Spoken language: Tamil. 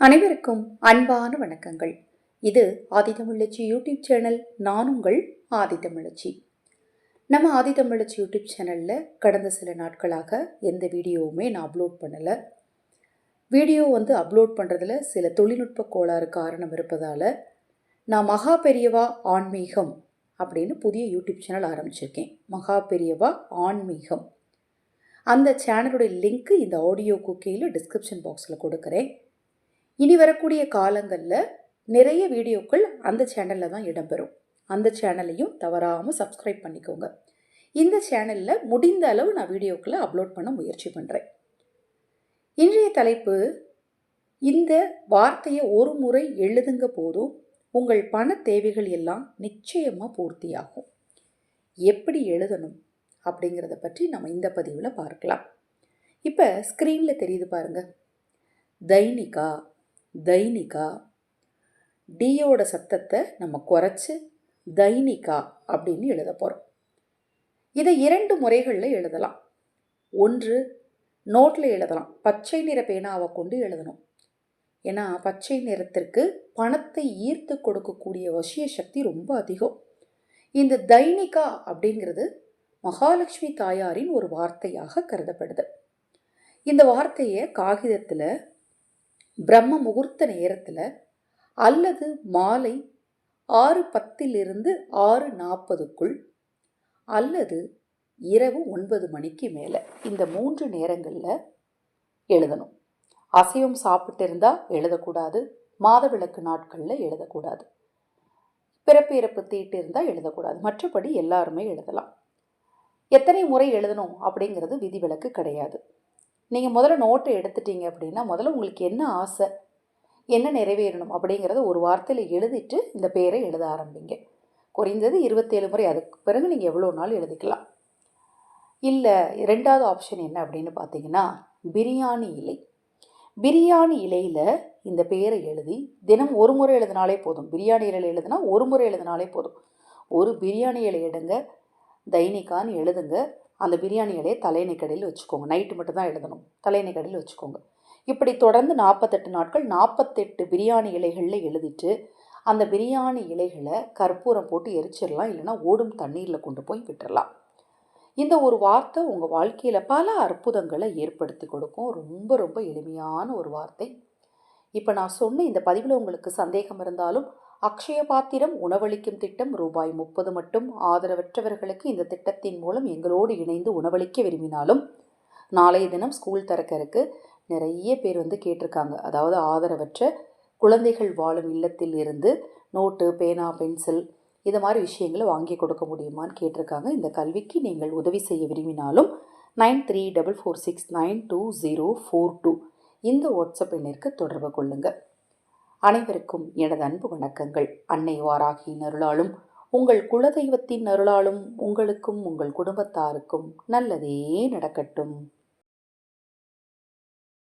அனைவருக்கும் அன்பான வணக்கங்கள். இது ஆதிதமிழச்சி யூடியூப் சேனல் நான் உங்கள் ஆதிதமிழச்சி. நம்ம ஆதிதமிழச்சி யூடியூப் சேனலில் கடந்த சில நாட்களாக எந்த வீடியோவுமே நான் அப்லோட் பண்ணலை. வீடியோ வந்து அப்லோட் பண்ணுறதுல சில தொழில்நுட்ப கோளாறு காரணம் இருப்பதால் நான் மகா பெரியவா ஆன்மீகம் அப்படின்னு புதிய யூடியூப் சேனல் ஆரம்பிச்சிருக்கேன். மகா பெரியவா ஆன்மீகம். அந்த சேனலுடைய லிங்க்கு இந்த ஆடியோ குக்கீயில் டிஸ்கிரிப்ஷன் பாக்ஸில் கொடுக்குறேன். இனி வரக்கூடிய காலங்களில் நிறைய வீடியோக்கள் அந்த சேனலில் தான் இடம்பெறும். அந்த சேனலையும் தவறாமல் சப்ஸ்கிரைப் பண்ணிக்கோங்க. இந்த சேனலில் முடிந்த அளவு நான் வீடியோக்களை அப்லோட் பண்ண முயற்சி பண்ணுறேன் இன்றைய தலைப்பு இந்த வார்த்தையை ஒரு முறை எழுதுங்க போதும் உங்கள் பண தேவைகள் எல்லாம் நிச்சயமாக பூர்த்தியாகும். எப்படி எழுதணும் அப்படிங்கிறத பற்றி நம்ம இந்த பதிவில் பார்க்கலாம். இப்போ ஸ்க்ரீனில் தெரியுது பாருங்கள் தைனிகா தைனிகா. டியோட சத்தத்தை நம்ம குறைச்சி தைனிகா அப்படின்னு எழுத போகிறோம் இதை இரண்டு முறைகளில் எழுதலாம். ஒன்று நோட்டில் எழுதலாம். பச்சை நிற பேனாவை கொண்டு எழுதணும். ஏன்னா பச்சை நிறத்திற்கு பணத்தை ஈர்த்து கொடுக்கக்கூடிய வசிய சக்தி ரொம்ப அதிகம். இந்த தைனிகா அப்படிங்கிறது மகாலட்சுமி தாயாரின் ஒரு வார்த்தையாக கருதப்படுது. இந்த வார்த்தையை காகிதத்தில் பிரம்ம முகூர்த்த நேரத்தில் அல்லது மாலை ஆறு பத்திலிருந்து ஆறு நாற்பதுக்குள் அல்லது இரவு ஒன்பது மணிக்கு மேலே இந்த மூன்று நேரங்களில் எழுதணும். அசைவம் சாப்பிட்டு இருந்தால் எழுதக்கூடாது மாதவிளக்கு நாட்களில் எழுதக்கூடாது. பிறப்பு இறப்பு தீட்டு இருந்தால் எழுதக்கூடாது. மற்றபடி எல்லாருமே எழுதலாம். எத்தனை முறை எழுதணும் அப்படிங்கிறது விதிவிலக்கு கிடையாது. நீங்கள் முதல்ல நோட்டை எடுத்துட்டீங்க அப்படின்னா முதல்ல உங்களுக்கு என்ன ஆசை? என்ன நிறைவேறணும்? அப்படிங்கிறத ஒரு வார்த்தையில் எழுதிட்டு இந்த பேரை எழுத ஆரம்பிங்க. குறைந்தது இருபத்தேழு முறை அதுக்கு பிறகு நீங்கள் எவ்வளோ நாள் எழுதிக்கலாம். இல்லை ரெண்டாவது ஆப்ஷன் என்ன அப்படின்னு பார்த்தீங்கன்னா பிரியாணி இலை. பிரியாணி இலையில் இந்த பேரை எழுதி தினம் ஒரு முறை எழுதினாலே போதும். பிரியாணி இலையில் எழுதுனா ஒரு முறை எழுதினாலே போதும். ஒரு பிரியாணி இலை எடுங்க. தைனிக்கான்னு எழுதுங்க. அந்த பிரியாணி இலையை தலையணை கடையில் வச்சுக்கோங்க. நைட்டு மட்டும்தான் எழுதணும். தலையணை கடையில் வச்சுக்கோங்க. இப்படி தொடர்ந்து நாற்பத்தெட்டு நாட்கள் நாற்பத்தெட்டு பிரியாணி இலைகளில் எழுதிட்டு அந்த பிரியாணி இலைகளை கற்பூரம் போட்டு எரிச்சிடலாம். இல்லைனா ஓடும் தண்ணீரில் கொண்டு போய் விட்டுறலாம். இந்த ஒரு வார்த்தை உங்கள் வாழ்க்கையில் பல அற்புதங்களை ஏற்படுத்தி கொடுக்கும். ரொம்ப ரொம்ப எளிமையான ஒரு வார்த்தை. இப்போ நான் சொன்ன இந்த பதிவில் உங்களுக்கு சந்தேகம் இருந்தாலும் அக்ஷய பாத்திரம் உணவளிக்கும் திட்டம் ரூபாய் முப்பது மட்டும். ஆதரவற்றவர்களுக்கு இந்த திட்டத்தின் மூலம் எங்களோடு இணைந்து உணவளிக்க விரும்பினாலும் நாளைய தினம் ஸ்கூல் திறக்கறக்கு நிறைய பேர் வந்து கேட்டிருக்காங்க. அதாவது ஆதரவற்ற குழந்தைகள் வாழும் இல்லத்தில் இருந்து நோட்டு பேனா பென்சில் இது மாதிரி விஷயங்களை வாங்கி கொடுக்க முடியுமான்னு கேட்டிருக்காங்க. இந்த கல்விக்கு நீங்கள் உதவி செய்ய விரும்பினாலும் nine three double four six nine two zero four two இந்த வாட்ஸ்அப் எண்ணிற்கு தொடர்பு கொள்ளுங்கள் அனைவருக்கும் எனது அன்பு வணக்கங்கள். அன்னை வாராகியின் அருளாலும் உங்கள் குலதெய்வத்தின் அருளாலும் உங்களுக்கும் உங்கள் குடும்பத்தாருக்கும் நல்லதே நடக்கட்டும்.